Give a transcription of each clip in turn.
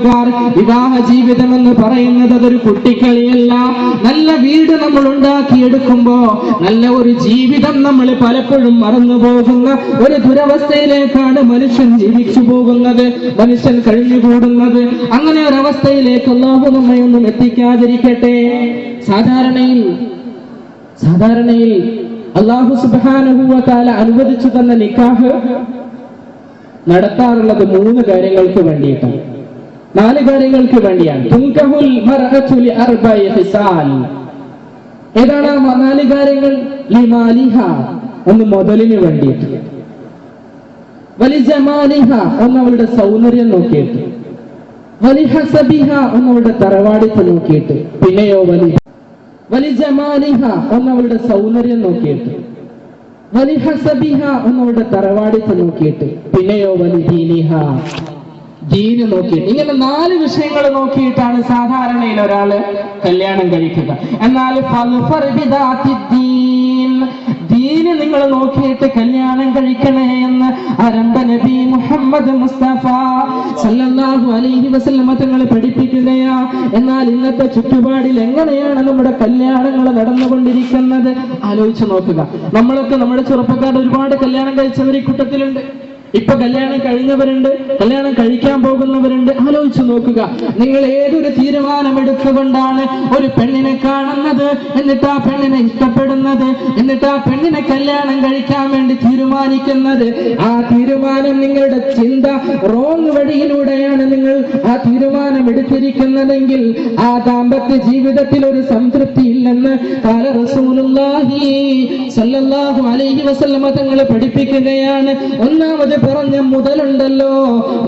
ചെറുപ്പക്കാർ വിവാഹ ജീവിതം എന്ന് പറയുന്നത് അതൊരു കുട്ടിക്കളിയല്ല. നല്ല വീട് നമ്മൾ ഉണ്ടാക്കിയെടുക്കുമ്പോ നല്ല ഒരു ജീവിതം നമ്മൾ പലപ്പോഴും മറന്നു പോകുന്ന ഒരു ദുരവസ്ഥയിലേക്കാണ് മനുഷ്യൻ ജീവിച്ചു പോകുന്നത് മനുഷ്യൻ കഴിഞ്ഞുകൂടുന്നത്. അങ്ങനെ ഒരവസ്ഥയിലേക്ക് അല്ലാഹു നമ്മെ ഒന്നും എത്തിക്കാതിരിക്കട്ടെ. സാധാരണയിൽ സാധാരണയിൽ അള്ളാഹു സുബാനുഭവത്താല അനുവദിച്ചു തന്ന നിക്കാഹ് നടത്താറുള്ളത് മൂന്ന് കാര്യങ്ങൾക്ക് വേണ്ടിയിട്ടാണ്. നാല് കാര്യങ്ങൾക്ക് വേണ്ടിയാണ്. തുങ്കഹുൽ ഹിസാൽ. ഏതാണ് ആ നാല് കാര്യങ്ങൾ? ഒന്ന് മുതലിന് വേണ്ടിയിട്ട്. വലിജമാലിഹ ഒന്ന് അവളുടെ സൗന്ദര്യം നോക്കിയിട്ട്. വലി ഹസബിഹ ഒന്ന് അവളുടെ തറവാടിത്ത് നോക്കിയിട്ട്. പിന്നെയോ വലി ജമാലിഹ ഒന്ന് അവളുടെ സൗന്ദര്യം നോക്കിയിട്ട്. വലി ഹസബിഹ ഒന്ന് അവളുടെ തറവാടിത്ത് നോക്കിയിട്ട്. പിന്നെയോ വലി ദീനിഹ. ദീന് നോക്കിയിട്ട് ഇങ്ങനെ നാല് വിഷയങ്ങൾ നോക്കിയിട്ടാണ് സാധാരണയിൽ ഒരാൾ കല്യാണം കഴിക്കുക. എന്നാൽ. ദീന് നിങ്ങൾ നോക്കിയിട്ട് കല്യാണം കഴിക്കണേ എന്ന് അരണ്ട നബി മുഹമ്മദ് മുസ്തഫ സല്ലല്ലാഹു അലൈഹി വസല്ലമ തങ്ങൾ പഠിപ്പിക്കുകയാ. എന്നാൽ ഇന്നത്തെ ചുറ്റുപാടിൽ എങ്ങനെയാണ് നമ്മുടെ കല്യാണങ്ങൾ നടന്നുകൊണ്ടിരിക്കുന്നത്? ആലോചിച്ച് നോക്കുക. നമ്മളൊക്കെ നമ്മുടെ ചെറുപ്പക്കാർ ഒരുപാട് കല്യാണം കഴിച്ചവർ ഈ കൂട്ടത്തിലുണ്ട്. ഇപ്പൊ കല്യാണം കഴിഞ്ഞവരുണ്ട് കല്യാണം കഴിക്കാൻ പോകുന്നവരുണ്ട്. ആലോചിച്ചു നോക്കുക. നിങ്ങൾ ഏതൊരു തീരുമാനം എടുത്തുകൊണ്ടാണ് ഒരു പെണ്ണിനെ കാണുന്നത്? എന്നിട്ട് ആ പെണ്ണിനെ ഇഷ്ടപ്പെടുന്നത്? എന്നിട്ട് ആ പെണ്ണിനെ കല്യാണം കഴിക്കാൻ വേണ്ടി തീരുമാനിക്കുന്നത്? ആ തീരുമാനം നിങ്ങളുടെ ചിന്ത റോങ് വഴിയിലൂടെയാണ് നിങ്ങൾ ആ തീരുമാനം എടുത്തിരിക്കുന്നതെങ്കിൽ ആ ദാമ്പത്യ ജീവിതത്തിൽ ഒരു സംതൃപ്തി ഇല്ലെന്ന് കാല റസൂലുള്ളാഹി അലൈഹി വസല്ലമ പഠിപ്പിക്കുകയാണ്. ഒന്നാമത് പറഞ്ഞ മുതലുണ്ടല്ലോ.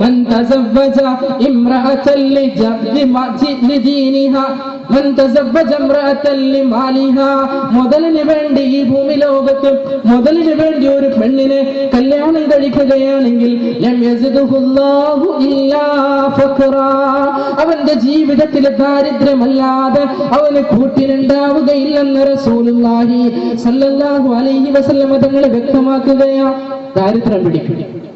മൻ തസവ്വജ ഇംറഅതൻ ലിജ- ലിമ- ജി- ലിദീനിഹ മൻ തസവ്വജ ഇംറഅതൻ ലിമാലിഹ മുതലിന് വേണ്ടി ഈ ഭൂമി ലോകത്ത് മുതലിന് വേണ്ടി ഒരു പെണ്ണിനെ കല്യാണം കഴിക്കുകയാണെങ്കിൽ ലം യസിദുഹുല്ലാഹു ഇല്ലാ ഫഖറ. അവന്റെ ജീവിതത്തിൽ ദാരിദ്ര്യമല്ലാതെ അവന് കൂട്ടിനുണ്ടാവുകയില്ലെന്ന് റസൂലുള്ളാഹി സല്ലല്ലാഹു അലൈഹി വസല്ലമ തങ്ങൾ വ്യക്തമാക്കുകയാ. ദാരിദ്ര്യം പിടിക്കും.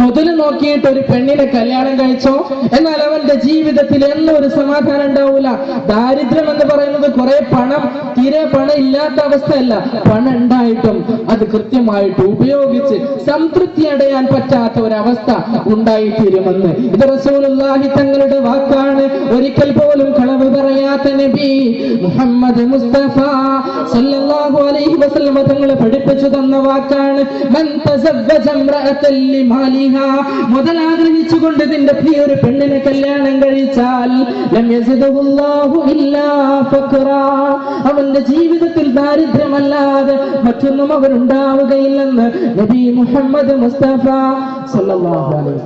മുതൽ നോക്കിയിട്ട് ഒരു പെണ്ണിനെ കല്യാണം കഴിച്ചോ? എന്നാൽ അവന്റെ ജീവിതത്തിൽ എന്നും ഒരു സമാധാനം ഉണ്ടാവൂല. ദാരിദ്ര്യം എന്ന് പറയുന്നത് കുറെ പണം തീരെ പണം ഇല്ലാത്ത അവസ്ഥയല്ല. പണം ഉണ്ടായിട്ടും അത് കൃത്യമായിട്ട് ഉപയോഗിച്ച് സംതൃപ്തി അടയാൻ പറ്റാത്ത ഒരവസ്ഥ ഉണ്ടായിത്തീരുമെന്ന്. ഇത് റസൂലുള്ളാഹി തങ്ങളുടെ വാക്കാണ്. ഒരിക്കൽ പോലും കളവ് പറയാത്ത നബി മുഹമ്മദ് മുസ്തഫ സല്ലല്ലാഹു അലൈഹി വസല്ലം തങ്ങളെ പഠിപ്പിച്ചു തന്ന വാക്കാണ്. മൻ തസവ്വജ ഇംറഅതൻ ലിമാലിഹ മുതലാഗ്രഹിച്ചുകൊണ്ട് നിന്റെ പ്രിയ ഒരു പെണ്ണിനെ കല്യാണം കഴിച്ചാൽ അവന്റെ ജീവിതത്തിൽ ദാരിദ്ര്യമല്ലാതെ മറ്റൊന്നും അവരുണ്ടാവുകയില്ലെന്ന് നബി മുഹമ്മദ് മുസ്തഫ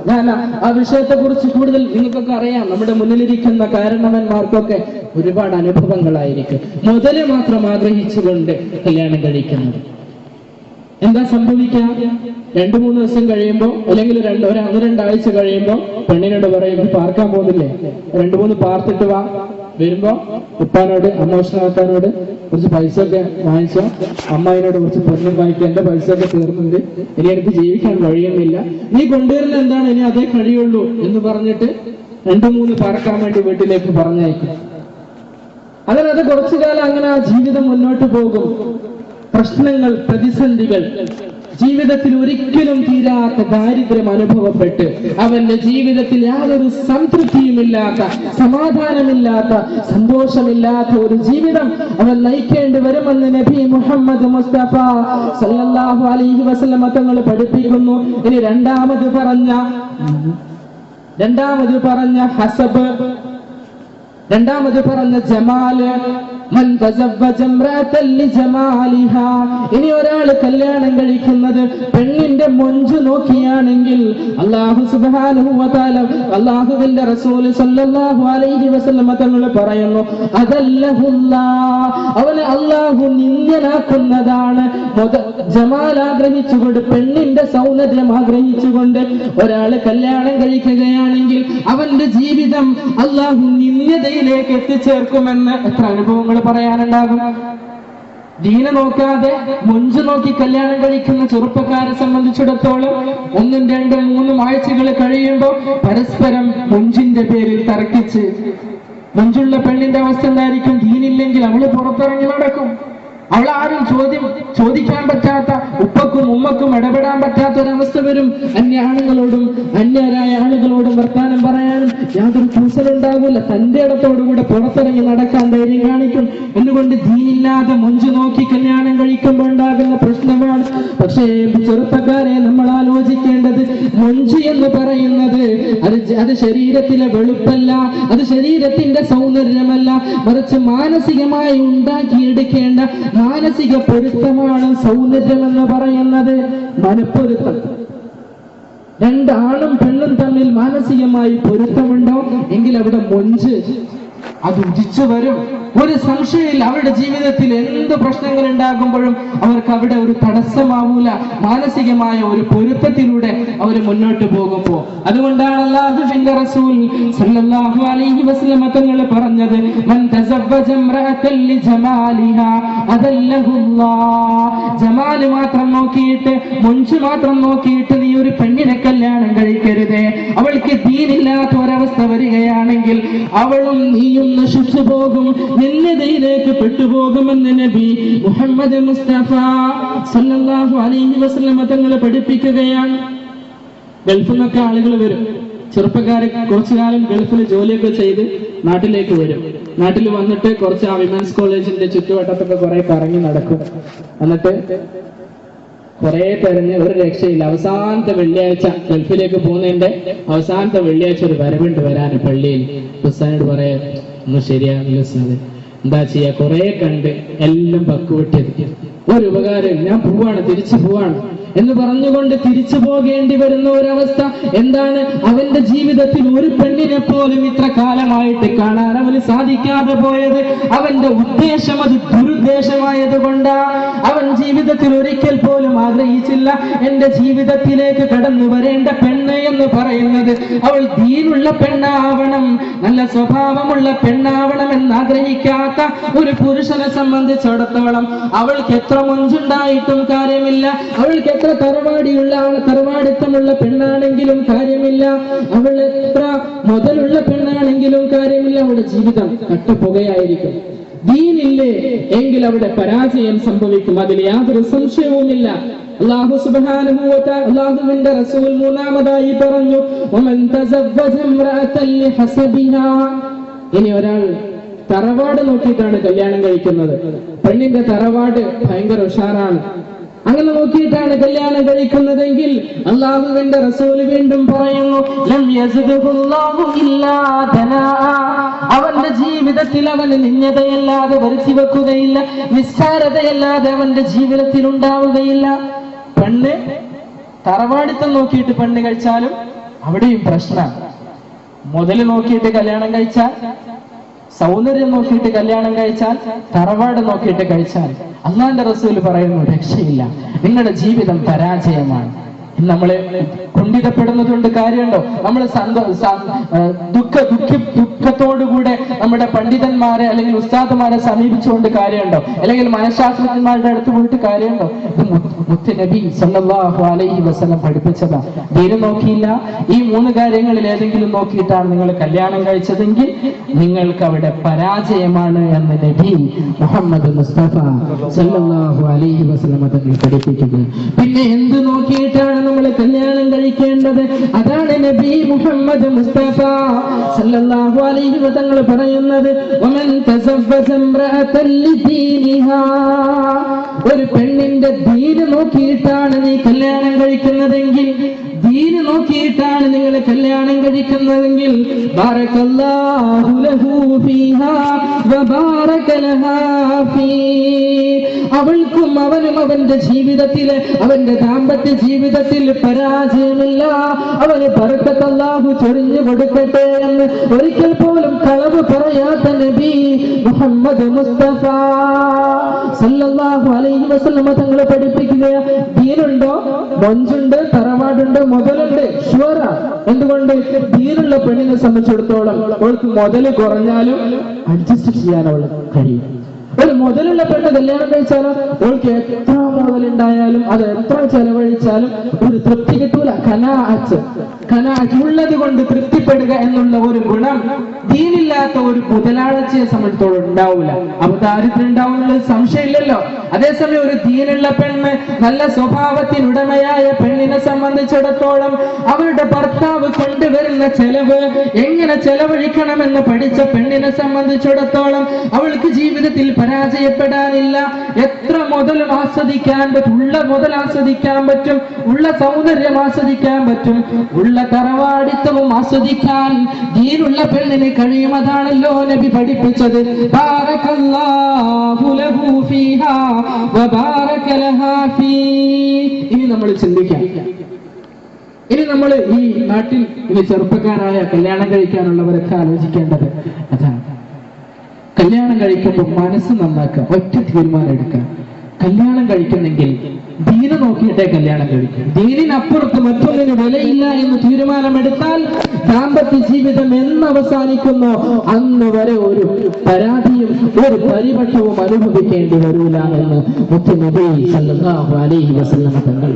ഞാൻ ആ വിഷയത്തെ കുറിച്ച് കൂടുതൽ നിങ്ങൾക്കൊക്കെ അറിയാം. നമ്മുടെ മുന്നിലിരിക്കുന്ന കാരണവന്മാർക്കൊക്കെ ഒരുപാട് അനുഭവങ്ങളായിരിക്കും. മുതൽ മാത്രം ആഗ്രഹിച്ചുകൊണ്ട് കല്യാണം കഴിക്കുന്നത്. എന്താ സംഭവിക്കാം രണ്ടു മൂന്ന് ദിവസം കഴിയുമ്പോ അല്ലെങ്കിൽ രണ്ട് ഒരു ഒന്ന് രണ്ടാഴ്ച കഴിയുമ്പോ പെണ്ണിനോട് പറയും "ഇത് പാർക്കാൻ പോകുന്നില്ലേ? രണ്ടു മൂന്ന് പാർത്തിട്ട് വാ. വരുമ്പോ ഉപ്പാനോട് അമ്മോഷനാക്കാനോട് കുറച്ച് പൈസ ഒക്കെ വാങ്ങിച്ചോ അമ്മായിനോട് കുറച്ച് പൊന്നും വാങ്ങിക്കുക എന്റെ പൈസ ഒക്കെ തീർന്നുണ്ട്. ഇനി എനിക്ക് ജീവിക്കാൻ കഴിയുന്നില്ല. നീ കൊണ്ടുവരുന്ന എന്താണ്? ഇനി അതേ കഴിയുള്ളൂ എന്ന് പറഞ്ഞിട്ട് രണ്ടു മൂന്ന് പാർക്കാൻ വേണ്ടി വീട്ടിലേക്ക് പറഞ്ഞയക്കും അങ്ങനെ അത് കുറച്ചു കാലം അങ്ങനെ ആ ജീവിതം മുന്നോട്ട് പോകും. പ്രശ്നങ്ങൾ പ്രതിസന്ധികൾ ജീവിതത്തിൽ ഒരിക്കലും തീരാത്ത ദാരിദ്ര്യം അനുഭവപ്പെട്ട് അവന്റെ ജീവിതത്തിൽ യാതൊരു സംതൃപ്തിയുമില്ലാത്ത സമാധാനമില്ലാത്ത സന്തോഷമില്ലാത്ത ഒരു ജീവിതം അവൻ നയിക്കേണ്ടി വരുമെന്ന് നബി മുഹമ്മദ് മുസ്തഫ സല്ലല്ലാഹു അലൈഹി വസല്ലമ തങ്ങൾ പഠിപ്പിക്കുന്നു. ഇനി രണ്ടാമത് പറഞ്ഞ രണ്ടാമത് പറഞ്ഞ ഹസബ് രണ്ടാമത് പറഞ്ഞ ജമാൽ ഇനി ഒരാൾ കല്യാണം കഴിക്കുന്നത് പെണ്ണിന്റെ മൊഞ്ച് നോക്കിയാണെങ്കിൽ അള്ളാഹു തആല അള്ളാഹുവിന്റെ റസൂൽ സല്ലല്ലാഹു അലൈഹി വസല്ലമ തങ്ങൾ പറയുന്നു അതല്ല അവനെ അള്ളാഹു നിന്ദ്യനാക്കുന്നതാണ്. മുത- ജമാൽ ആഗ്രഹിച്ചുകൊണ്ട് പെണ്ണിന്റെ സൗന്ദര്യം ആഗ്രഹിച്ചുകൊണ്ട് ഒരാൾ കല്യാണം കഴിക്കുകയാണെങ്കിൽ അവന്റെ ജീവിതം അള്ളാഹു നിന്ദ്യതയിലേക്ക് എത്തിച്ചേർക്കുമെന്ന് എത്ര അനുഭവങ്ങൾ പറയാനുണ്ടാകും. ദീന നോക്കാതെ മുഞ്ചു നോക്കി കല്യാണം കഴിക്കുന്ന ചെറുപ്പക്കാരെ സംബന്ധിച്ചിടത്തോളം ഒന്നും രണ്ടും മൂന്നും ആഴ്ചകൾ കഴിയുമ്പോൾ പരസ്പരം മുഞ്ചിന്റെ പേരിൽ തർക്കിച്ച് മുഞ്ചുള്ള പെണ്ണിന്റെ അവസ്ഥ എന്തായിരിക്കും? ദീനില്ലെങ്കിൽ അവൾ പുറത്തിറങ്ങി നടക്കും. അവൾ ആരും ചോദ്യം ചോദിക്കാൻ പറ്റാത്ത ഉപ്പക്കും ഉമ്മക്കും ഇടപെടാൻ പറ്റാത്ത ഒരവസ്ഥ വരും. അന്യ ആണുങ്ങളോടും അന്യരായ ആളുകളോടും വർത്താനം പറയാനും യാതൊരു കൂസലുണ്ടാകില്ല തന്റെ ഇടത്തോടുകൂടെ പുറത്തിറങ്ങി നടക്കാൻ ധൈര്യം കാണിക്കും. എന്തുകൊണ്ട് ദീനില്ലാതെ മുഞ്ചു നോക്കി കല്യാണം കഴിക്കുമ്പോൾ ഉണ്ടാകുന്ന പ്രശ്നമാണ്. പക്ഷേ ചെറുപ്പക്കാരെ നമ്മൾ ആലോചിക്കേണ്ടത് മുഞ്ചു എന്ന് പറയുന്നത് അത് അത് ശരീരത്തിലെ വെളുപ്പല്ല അത് ശരീരത്തിന്റെ സൗന്ദര്യമല്ല. മറിച്ച് മാനസികമായി ഉണ്ടാക്കിയെടുക്കേണ്ട മാനസിക പൊരുത്തമാണ് സൗന്ദര്യം എന്ന് പറയുന്നത് മനപ്പൊരുത്തം. രണ്ടാളും പെണ്ണും തമ്മിൽ മാനസികമായി പൊരുത്തമുണ്ടോ? എങ്കിൽ അവിടെ മൊഞ്ച്. അത് ഉദിച്ചു വരും. ഒരു സംശയമില്ല. അവരുടെ ജീവിതത്തിൽ എന്ത് പ്രശ്നങ്ങൾ ഉണ്ടാകുമ്പോഴും അവർക്ക് അവിടെ ഒരു തടസ്സമാവൂല. മാനസികമായ ഒരു പൊരുത്തത്തിലൂടെ അവർ മുന്നോട്ട് പോകുമ്പോ. അതുകൊണ്ടാണ് അല്ലാഹുവിന്റെ റസൂൽ തങ്ങൾ പറഞ്ഞത് മൻ തസവ്വജ ജമാൽ മാത്രം നോക്കിയിട്ട് മുഞ്ച് മാത്രം നോക്കിയിട്ട് നീ ഒരു പെണ്ണിനെ കല്യാണം കഴിക്കരുതേ. അവൾക്ക് തീനില്ലാത്ത ഒരവസ്ഥ വരികയാണെങ്കിൽ അവളും നീയും നശിച്ചു പോകും. നിന്നതയിലേക്ക് പെട്ടുപോകുമെന്ന് നബി മുഹമ്മദ് മുസ്തഫ സല്ലല്ലാഹു അലൈഹി വസല്ലമ തങ്ങളെ പഠിപ്പിക്കുകയാണ്. ഗൾഫിൽ നിന്നൊക്കെ ആളുകൾ വരും. ചെറുപ്പക്കാരെ കുറച്ചു കാലം ഗൾഫിൽ ജോലിയൊക്കെ ചെയ്ത് നാട്ടിലേക്ക് വരും. നാട്ടിൽ വന്നിട്ട് കുറച്ച് ആ വിമൻസ് കോളേജിന്റെ ചുറ്റുവട്ടത്തൊക്കെ കുറെ കറങ്ങി നടക്കും. എന്നിട്ട് കുറെ തെരഞ്ഞ് ഒരു രക്ഷയില്ല. അവസാനത്തെ വെള്ളിയാഴ്ച ഗൾഫിലേക്ക് പോകുന്നതിന്റെ അവസാനത്തെ വെള്ളിയാഴ്ച ഒരു വരവുണ്ട് വരാൻ പള്ളിയിൽ. ഉസ്താനോട് പറയാ ഒന്ന് ശരിയാകില്ല ഉസ്താദ്. എന്താ ചെയ്യാ? കുറെ കണ്ട് എല്ലാം പക്കുവിട്ടെത്തി ഒരു ഉപകാരം ഞാൻ പോവാണ് തിരിച്ചു പോവാണ്. എന്ന് പറഞ്ഞുകൊണ്ട് തിരിച്ചു പോകേണ്ടി വരുന്ന ഒരവസ്ഥ എന്താണ്? അവന്റെ ജീവിതത്തിൽ ഒരു പെണ്ണിനെ പോലും ഇത്ര കാലമായിട്ട് കാണാൻ അവന് സാധിക്കാതെ പോയത് അവന്റെ ഉദ്ദേശം അത് ദുരുദ്ദേശമായത് കൊണ്ടാ. അവൻ ജീവിതത്തിൽ ഒരിക്കൽ പോലും ആഗ്രഹിച്ചില്ല എന്റെ ജീവിതത്തിലേക്ക് കടന്നു വരേണ്ട പെണ്ണ് എന്ന് പറയുന്നത്. അവൾ ദീനുള്ള പെണ്ണാവണം നല്ല സ്വഭാവമുള്ള പെണ്ണാവണം എന്ന് ആഗ്രഹിക്കാത്ത ഒരു പുരുഷനെ സംബന്ധിച്ചിടത്തോളം അവൾക്ക് എത്ര മുഞ്ചുണ്ടായിട്ടും കാര്യമില്ല. അവൾക്ക് എത്ര തറവാടിയുള്ള തറവാടിത്തമുള്ള പെണ്ണാണെങ്കിലും കാര്യമില്ല. അവൾ എത്ര മുതലുള്ള പെണ്ണാണെങ്കിലും കാര്യമില്ല. അവളുടെ ജീവിതം കട്ടപ്പുകയായിരിക്കും ദീനില്ലേ? എങ്കിൽ അവിടെ പരാജയം സംഭവിക്കും. അതിൽ യാതൊരു സംശയവുമില്ല. അള്ളാഹു തആല അള്ളാഹുവിന്റെ റസൂൽ മൂന്നാമതായി പറഞ്ഞു വമൻ തസവ്വജ ഇംറഅതൻ ലിഹസബിഹാ ഇനി ഒരാൾ തറവാട് നോക്കിയിട്ടാണ് കല്യാണം കഴിക്കുന്നത്. പെണ്ണിന്റെ തറവാട് ഭയങ്കര ഉഷാറാണ്. അങ്ങനെ നോക്കിയിട്ടാണ് കല്യാണം കഴിക്കുന്നതെങ്കിൽ അള്ളാഹുവിന്റെ റസൂൽ വീണ്ടും പറയുന്നു. അവന്റെ ജീവിതത്തിൽ അവന് നിന്യതയല്ലാതെ വരുത്തി വെക്കുകയില്ല നിസ്സാരതയല്ലാതെ അവന്റെ ജീവിതത്തിൽ ഉണ്ടാവുകയില്ല പെണ്ണ് തറവാടിത്തം നോക്കിയിട്ട് പെണ്ണ് കഴിച്ചാലും അവിടെയും പ്രശ്നമാണ് മുതൽ നോക്കിയിട്ട് കല്യാണം കഴിച്ചാൽ സൗന്ദര്യം നോക്കിയിട്ട് കല്യാണം കഴിച്ചാൽ തറവാട് നോക്കിയിട്ട് കഴിച്ചാൽ അള്ളാന്റെ റസൂൽ പറയുന്നു രക്ഷയില്ല. നിങ്ങളുടെ ജീവിതം പരാജയമാണ്. നമ്മളെ കുണ്ഠിതപ്പെടുന്നതുകൊണ്ട് കാര്യമുണ്ടോ? നമ്മൾ ദുഃഖ ദുഃഖി ദുഃഖത്തോടുകൂടെ നമ്മുടെ പണ്ഡിതന്മാരെ അല്ലെങ്കിൽ ഉസ്താദുമാരെ സമീപിച്ചുകൊണ്ട് കാര്യമുണ്ടോ? അല്ലെങ്കിൽ മനഃശാസ്ത്രജ്ഞന്മാരുടെ അടുത്ത് പോയിട്ട് കാര്യമുണ്ടോ? മുത്ത് നബി സല്ലല്ലാഹു അലൈഹി വസല്ലം പഠിപ്പിച്ചതാ. ദീനം നോക്കിയില്ല. ഈ മൂന്ന് കാര്യങ്ങളിൽ ഏതെങ്കിലും നോക്കിയിട്ടാണ് നിങ്ങൾ കല്യാണം കഴിച്ചതെങ്കിൽ നിങ്ങൾക്ക് അവിടെ പരാജയമാണ് എന്ന് നബി മുഹമ്മദ് മുസ്തഫ സല്ലല്ലാഹു അലൈഹി വസല്ലം തങ്ങൾ പഠിപ്പിക്കുന്നത് പിന്നെ എന്ത് നോക്കിയിട്ടാണ് നമ്മൾ കല്യാണം കഴിക്കേണ്ടത് അതാണ് നബി മുഹമ്മദ് മുസ്തഫ. സല്ലല്ലാഹു അലൈഹി വസല്ലം പറയുന്നത് വമൻ ഒരു പെണ്ണിന്റെ ദീന് നോക്കിയിട്ടാണ് നീ കല്യാണം കഴിക്കുന്നതെങ്കിൽ ദീന് നോക്കിയിട്ടാണ് നിങ്ങളെ കല്യാണം കഴിക്കുന്നതെങ്കിൽ അവൾക്കും അവനും അവന്റെ ജീവിതത്തിൽ അവന്റെ ദാമ്പത്യ ജീവിതത്തിൽ പരാജയമില്ല. അവന് പറക്കത്തല്ലാഹു ചൊരിഞ്ഞു കൊടുക്കട്ടെ എന്ന് ഒരിക്കൽ പോലും കളവ് പറയാത്ത നബി മുഹമ്മദ് മുസ്തഫ. സല്ലല്ലാഹു അലൈഹി വസല്ലമ തങ്ങളെ പഠിപ്പിക്കുക. ദീനുണ്ടോ? മൊഞ്ചുണ്ട് തറവാടുണ്ട് മുതലുണ്ട്. ഷുവറ. എന്തുകൊണ്ട്? തീരുള്ള പെണ്ണിനെ സംബന്ധിച്ചിടത്തോളം. അവൾക്ക് മുതൽ കുറഞ്ഞാലും അഡ്ജസ്റ്റ് ചെയ്യാൻ അവൾ കഴിയും. ഒരു മുതലുള്ള പെണ്ണ് കല്യാണം കഴിച്ചാലോ? ഓൾക്ക് എത്ര മുതലുണ്ടായാലും അത് എത്ര ചെലവഴിച്ചാലും ഒരു തൃപ്തി കിട്ടൂല. കനാച്ച് കനാ ഉള്ളത് കൊണ്ട് തൃപ്തിപ്പെടുക എന്നുള്ള ഒരു ഗുണം ദീനില്ലാത്ത ഒരു മുതലാളിച്ചയെ സംബന്ധിച്ചോളം ഉണ്ടാവില്ല അപ്പൊ ദാരിദ്ര്യം ഉണ്ടാവുന്നത് സംശയമില്ലല്ലോ. അതേസമയം ഒരു ദീനുള്ള പെണ്ണ് നല്ല സ്വഭാവത്തിനുടമയായ പെണ്ണിനെ സംബന്ധിച്ചിടത്തോളം അവരുടെ ഭർത്താവ് കൊണ്ടുവരുന്ന ചെലവ് എങ്ങനെ ചെലവഴിക്കണമെന്ന് പഠിച്ച പെണ്ണിനെ സംബന്ധിച്ചിടത്തോളം അവൾക്ക് ജീവിതത്തിൽ പരാജയപ്പെടാനില്ല. എത്ര മുതൽ ആസ്വദിക്കാൻ പറ്റും? ഉള്ള മുതൽ ആസ്വദിക്കാൻ പറ്റും. ഉള്ള സൗന്ദര്യം ആസ്വദിക്കാൻ പറ്റും. ഉള്ള തറവാടിത്തവും ആസ്വദിക്കാൻ ദീനുള്ള പെണ്ണിന് കഴിയും അതാണല്ലോ നബി പഠിപ്പിച്ചത്. ഇനി നമ്മൾ ചിന്തിക്കാം. ഇനി നമ്മൾ ഈ നാട്ടിൽ ഇനി ചെറുപ്പക്കാരായ കല്യാണം കഴിക്കാനുള്ളവരൊക്കെ ആലോചിക്കേണ്ടത് അതാണ്. കല്യാണം കഴിക്കുമ്പോൾ മനസ്സ് നന്നാക്കാം ഒറ്റ തീരുമാനം എടുക്കുക കല്യാണം കഴിക്കുന്നെങ്കിൽ ദീന നോക്കിയിട്ടേ കല്യാണം കഴിക്കും. ദീനിനപ്പുറത്ത് മറ്റൊന്നിന് വിലയില്ല എന്ന് തീരുമാനമെടുത്താൽ ദാമ്പത്യ ജീവിതം എന്ന് അവസാനിക്കുന്നു. അന്ന് വരെ ഒരു പരാതിയും ഒരു പരിപക്ഷവും അനുഭവിക്കേണ്ടി വരൂല എന്ന് മുഖ്യമന്ത്രി അലൈഹി തങ്ങൾ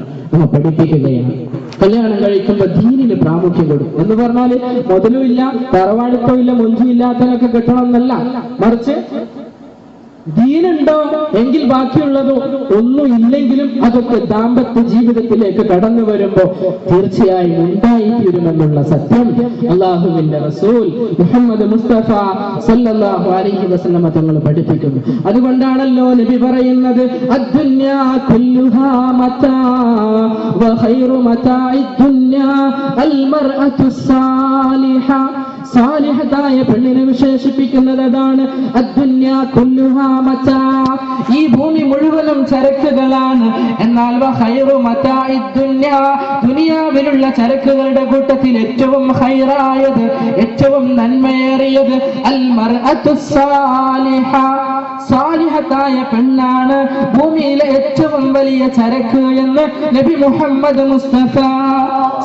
പഠിപ്പിക്കുകയാണ്. കല്യാണം കഴിക്കുമ്പോ ദീനിന് പ്രാമുഖ്യം കൊടുക്കും. എന്ന് പറഞ്ഞാൽ മുതലും ഇല്ല തറവാടിത്തോ ഇല്ല മൊഞ്ചും കിട്ടണം എന്നല്ല മറിച്ച് ദീനുണ്ടോ? എങ്കിൽ ബാക്കിയുള്ളതോ? ഒന്നും ഇല്ലെങ്കിലും അതൊക്കെ ദാമ്പത്യ ജീവിതത്തിലേക്ക് കടന്നു വരുമ്പോ തീർച്ചയായും ഉണ്ടായിത്തീരുമെന്നുള്ള സത്യം. അള്ളാഹുവിന്റെ റസൂൽ മുഹമ്മദ് മുസ്തഫ സല്ലല്ലാഹു അലൈഹി വസല്ലമ തങ്ങൾ പഠിപ്പിക്കുന്നു. അതുകൊണ്ടാണല്ലോ നബി പറയുന്നത് ദുന്യാ അൽ സാലിഹത്തായ പെണ്ണിനെ വിശേഷിപ്പിക്കുന്നത് അതാണ്. ഈ ഭൂമി മുഴുവനും ചരക്കുകളാണ്. എന്നാൽ ദുനിയാവിലുള്ള ചരക്കുകളുടെ കൂട്ടത്തിൽ ഏറ്റവും ഹൈറായത് ഏറ്റവും നന്മയേറിയത് സാലിഹത്തായ പെണ്ണാണ് ഭൂമിയിലെ ഏറ്റവും വലിയ ചരക്ക് എന്ന് നബി മുഹമ്മദ് മുസ്തഫ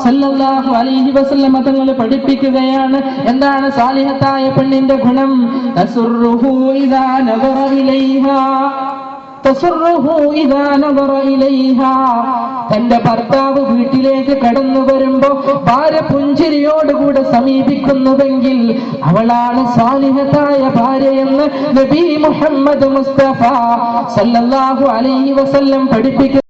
സല്ലല്ലാഹു അലൈഹി വസല്ലമ തങ്ങൾ പഠിപ്പിക്കുകയാണ്. എന്താണ് സാലിഹത്തായ പെണ്ണിന്റെ ഗുണം? തസുറുഹു ഇദാ നദറ ഇലൈഹാ. തസുറുഹു ഇദാ നദറ ഇലൈഹാ. തന്റെ ഭർത്താവ് വീട്ടിലേക്ക് കടന്നു വരുമ്പോ ഭാര്യ പുഞ്ചിരിയോടുകൂടെ സമീപിക്കുന്നുവെങ്കിൽ അവളാണ് സാലിഹത്തായ ഭാര്യയെന്ന് നബി മുഹമ്മദ് മുസ്തഫ സല്ലല്ലാഹു അലൈഹി വസല്ലം പഠിപ്പിക്കുന്നു